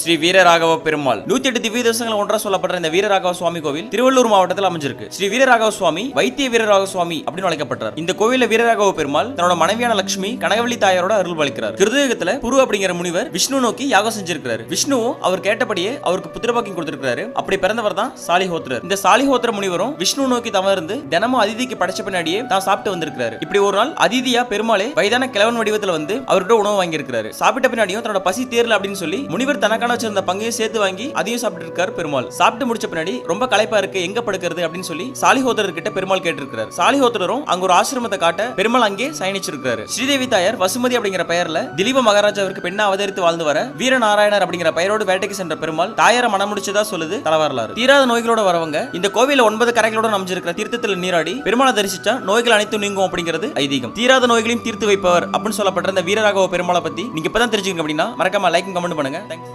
ஸ்ரீ வீரராகவ பெருமாள். நூத்தி எட்டு திவ்ய தேசங்கள் ஒன்றா சொல்லப்படுற இந்த வீரராகவ சுவாமி கோவில் திருவள்ளூர் மாவட்டத்தில் அமைஞ்சிருக்கு. ஸ்ரீ வீரராகவ சுவாமி வைத்திய வீரராக சுவாமி அப்படின்னு அழைக்கப்பட்டார் இந்த கோவில வீரராகவ பெருமாள் தன்னோட மனைவியான லட்சுமி கனகவள்ளி தாயாரோட அருள் பாலிக்கிறார் கிருதகத்துல புரு அப்படிங்கிற முனிவர் விஷ்ணு நோக்கி யாகம் செஞ்சிருக்கிறார். விஷ்ணுவும் அவர் கேட்டபடியே அவருக்கு புத்திரபாக்கியம் கொடுத்திருக்கிறாரு. அப்படி பிறந்தவர் தான் சாலிஹோத்திரர். இந்த சாலிஹோத்திர முனிவரும் விஷ்ணு நோக்கி தவம் தினமும் அதிதிக்கு படைச்ச பின்னாடியே தான் சாப்பிட்டு வந்திருக்காரு இப்படி ஒரு நாள் அதிதியா பெருமாளே வயதான கிழவன் வடிவத்துல வந்து அவர்கிட்ட உணவு வாங்கியிருக்காரு சாப்பிட்ட பின்னாடியும் தன்னோட பசி தேர்ல அப்படின்னு சொல்லி முனிவர் தனக்கான வச்சிருந்த பங்கையும் சேர்த்து வாங்கி அதையும் சாப்பிட்டு இருக்காரு பெருமாள். சாப்பிட்டு முடிச்ச பின்னாடி ரொம்ப களைப்பா இருக்கு எங்க படுக்கிறது அப்படின்னு சொல்லி சாலிஹோதரர் கிட்ட பெருமாள் கேட்டிருக்கிறார். சாலிஹோதரரும் அங்க ஒரு ஆசிரமத்தை காட்ட பெருமாள் அங்கே சயனிச்சிருக்காரு ஸ்ரீதேவி தாயார் வசுமதி அப்படிங்கிற பெயர்ல திலீப மகாராஜாவிற்கு பெண்ணா அவதரித்து வாழ்ந்து வர வீரநாராயணர் அப்படிங்கிற பெயரோடு வேட்டைக்கு சென்ற பெருமாள் தாயார மனம் முடிச்சதா சொல்லுது தலைவரலாறு. தீராத நோய்களோட வரவங்க இந்த கோவில ஒன்பது கரைகளோட அமைஞ்சிருக்கிற தீர்த்தத்தில் நீராடி பெருமாளை தரிசிச்சா நோய்கள் அனைத்தும் நீங்கும் அப்படிங்கிறது ஐதீகம். தீராத நோய்களையும் தீர்த்து வைப்பவர் அப்படின்னு சொல்லப்பட்ட இந்த வீரராகவ பெருமாளை பத்தி நீங்க இப்பதான் தெரிஞ்சுக்கணும் அப்படின்னா மறக்காம லைக் கமெண்ட் பண்ணுங்க.